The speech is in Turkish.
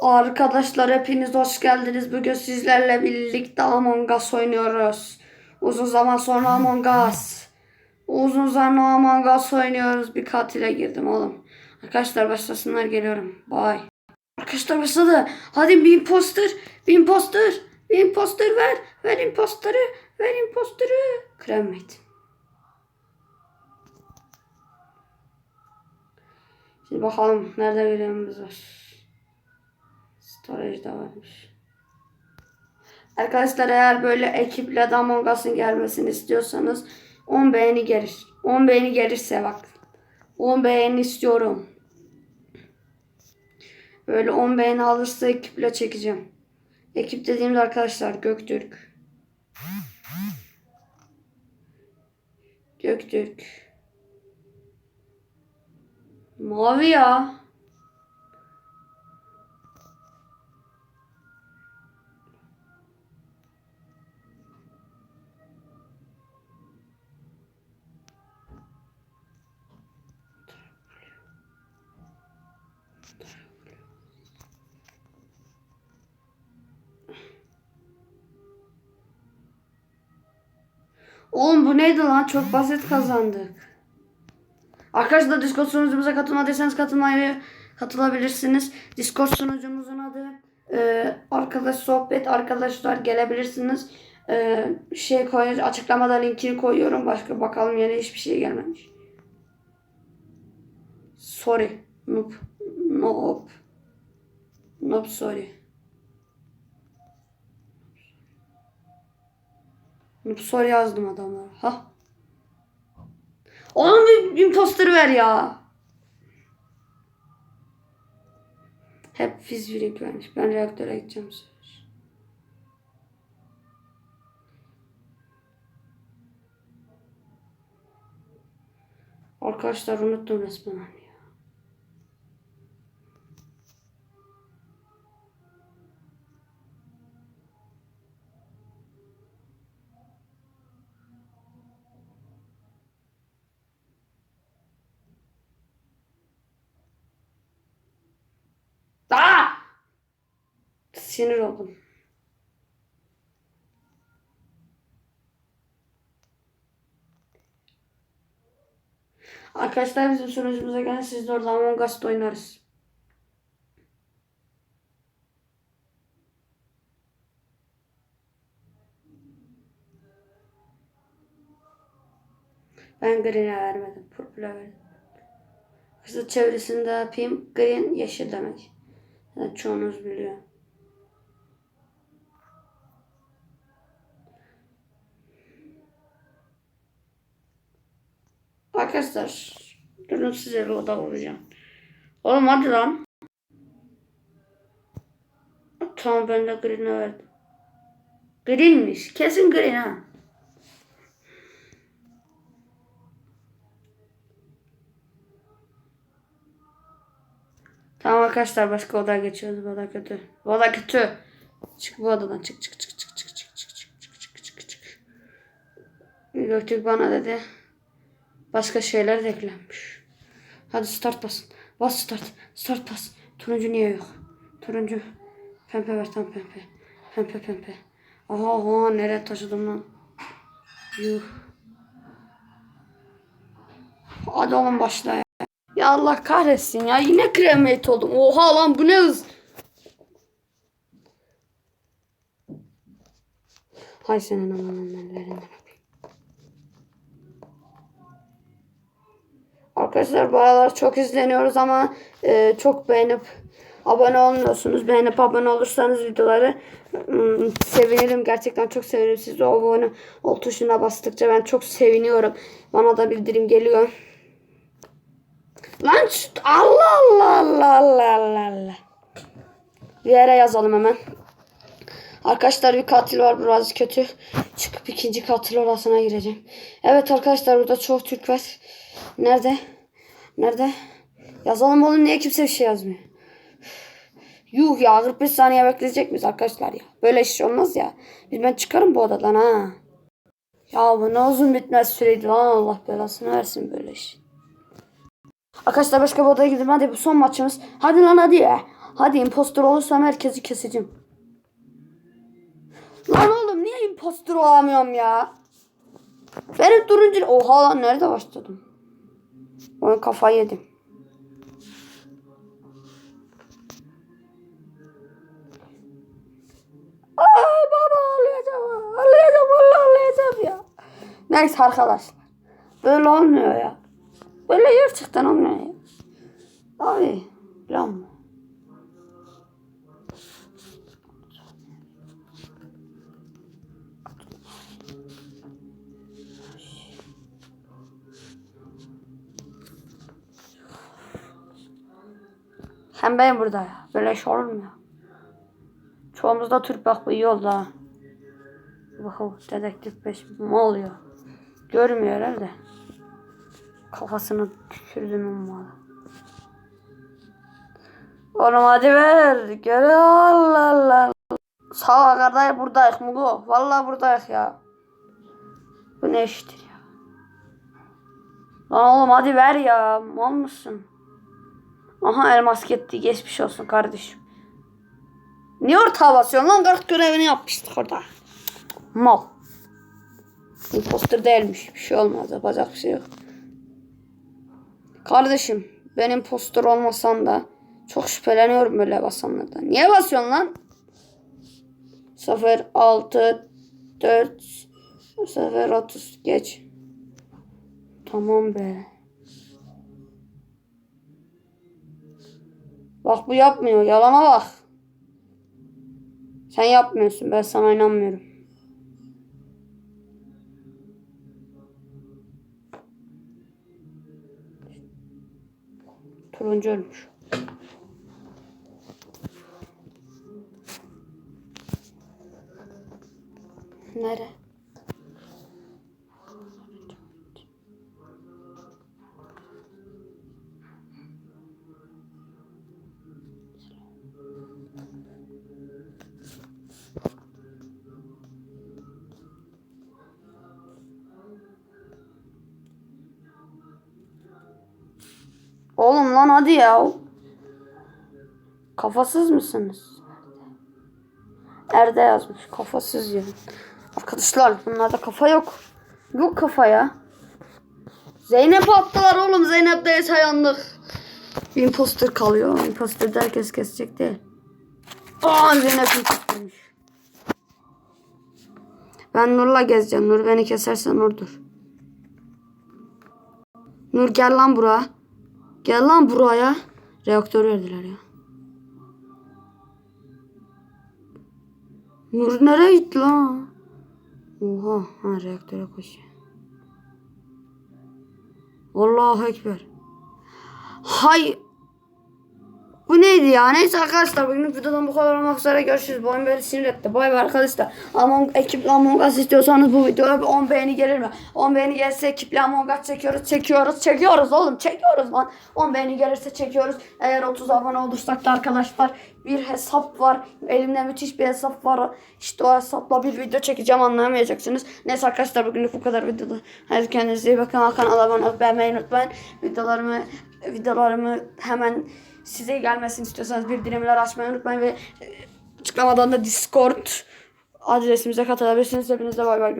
Arkadaşlar hepiniz hoş geldiniz. Bugün sizlerle birlikte Among Us oynuyoruz. Uzun zaman sonra Among Us. Uzun zaman Among Us oynuyoruz. Bir katile girdim oğlum. Arkadaşlar başlasınlar geliyorum. Bye. Arkadaşlar başladı. Hadi bir imposter. Bir imposter. Bir imposter ver. Ver imposteri. Ver imposteri. Kremate. Şimdi bakalım nerede veriyorumuz var. Storage'da varmış. Arkadaşlar eğer böyle ekiple Among Us'ın gelmesini istiyorsanız 10 beğeni gelir. 10 beğeni gelirse bak. 10 beğeni istiyorum. Böyle 10 beğeni alırsa ekiple çekeceğim. Ekip dediğimde arkadaşlar Göktürk. Göktürk. Mavi ya. Oğlum bu neydi lan? Çok basit kazandık. Arkadaşlar Discord sunucumuza katılmadıysanız katılmayı katılabilirsiniz. Discord sunucumuzun adı e, arkadaş sohbet arkadaşlar gelebilirsiniz. E, şey koy açıklamada linkini koyuyorum. Başka bakalım yine hiçbir şey gelmemiş. Sorry. Noob. Noob. Noob sorry. Noob sorry yazdım adamlara. Ha. Oğlum bir imposter ver ya. Hep fiz yürek vermiş. Ben reaktöre gideceğim. Arkadaşlar unuttum resmen Sinir oldum. Arkadaşlar bizim sunucumuza gelin siz de orada Among Us'ta oynarız. Ben green'e vermedim. Purple'e verdim. Kısa çevresinde yapayım. Green yeşil demek. Yani çoğunuz biliyor. Arkadaşlar durun size bir oda vuracağım. Oğlum hadi lan. Tamam ben de green'e verdim. Green'miş. Kesin green ha. Tamam arkadaşlar başka odaya geçiyoruz. Bu kötü. Bu kötü. Çık bu odadan. Çık çık çık çık çık çık çık çık çık çık çık. Göktürk bana dedi. Başka şeyler de eklenmiş. Hadi start basın. Bas start. Start bas. Turuncu niye yok? Turuncu. Pembe ver tam pembe. Pembe pembe. Aha aha nereye taşıdım lan? Yuh. Hadi oğlum başla ya. Ya Allah kahretsin ya. Yine kremate oldum. Oha lan bu ne hız. Hay senin amanın ellerinden Arkadaşlar bu aralar çok izleniyoruz ama e, çok beğenip abone olmuyorsunuz. Beğenip abone olursanız videoları ım, sevinirim. Gerçekten çok sevinirim. Siz o abone ol tuşuna bastıkça ben çok seviniyorum. Bana da bildirim geliyor. Lan Allah Allah Allah Allah Allah Allah. Bir yere yazalım hemen. Arkadaşlar bir katil var biraz kötü. Çıkıp ikinci katil orasına gireceğim. Evet arkadaşlar burada çok Türk var. Nerede? Nerede? Yazalım oğlum niye kimse bir şey yazmıyor. Yuh ya 45 saniye bekleyecek miyiz arkadaşlar ya? Böyle iş olmaz ya. Biz ben çıkarım bu odadan ha. Ya bu ne uzun bitmez süreydi lan Allah belasını versin böyle iş. Arkadaşlar başka bir odaya gidelim. Hadi bu son maçımız. Hadi lan hadi ya. Hadi impostor olursam herkesi keseceğim. Lan oğlum niye impostor olamıyorum ya? Benim turuncu... Oha lan nerede başladım? Onu kafayı yedim. Aa baba ağlayacağım. Ağlayacağım vallahi ağlayacağım ya. Neyse arkadaşlar. Böyle olmuyor ya. Böyle gerçekten olmuyor ya. Abi. Lan ben burada. Böyle iş olur mu ya? Çoğumuz da Türk bak bu iyi oldu dedektif 5 ne oluyor? Görmüyor herhalde. Kafasını tükürdüm ummalı. Oğlum hadi ver. Gel Allah Allah. Sağ ol kardeş buradayız Mugo. Vallahi buradayız ya. Bu ne iştir ya? Lan oğlum hadi ver ya. Mal mısın? Aha elmas gitti. Geçmiş olsun kardeşim. Niye ortağa basıyorsun lan? Kart görevini yapmıştık orada. Mal. Imposter değilmiş. Bir şey olmaz. Yapacak bir şey yok. Kardeşim ben imposter olmasam da çok şüpheleniyorum böyle basanlardan. Niye basıyorsun lan? 0 6 4 0 30 geç. Tamam be. Bak bu yapmıyor. Yalana bak. Sen yapmıyorsun. Ben sana inanmıyorum. Turuncu ölmüş. Nere? Lan hadi ya. Kafasız mısınız? Erde yazmış. Kafasız ya. Arkadaşlar bunlarda kafa yok. Yok kafa ya. Zeynep attılar oğlum. Zeynep de yandık. İmposter kalıyor. Imposter de herkes kesecek değil. Aa Zeynep impostermiş. Ben Nur'la gezeceğim. Nur beni keserse Nur'dur. Nur gel lan buraya. Gel lan buraya. Reaktör verdiler ya. Nur nereye gitti lan? Oha. Ha reaktöre koşuyor. Allahu Ekber. Hay. Bu neydi ya? Neyse arkadaşlar bugünlük videodan bu kadar olmak üzere görüşürüz. Bu oyun beni sinir etti. Bay bay arkadaşlar. Among, ekiple Among Us istiyorsanız bu videoya bir 10 beğeni gelir mi? 10 beğeni gelirse ekiple Among Us çekiyoruz. Çekiyoruz. Çekiyoruz oğlum. Çekiyoruz lan. 10 beğeni gelirse çekiyoruz. Eğer 30 abone olursak da arkadaşlar bir hesap var. Elimde müthiş bir hesap var. İşte o hesapla bir video çekeceğim anlayamayacaksınız. Neyse arkadaşlar bugünlük bu kadar videoda. Hadi kendinize iyi bakın. Kanala abone beğenmeyi unutmayın. Videolarımı videolarımı hemen size gelmesini istiyorsanız bildirimler açmayı unutmayın ve e, açıklamadan da Discord adresimize katılabilirsiniz. Hepinize bay bay görüşürüz.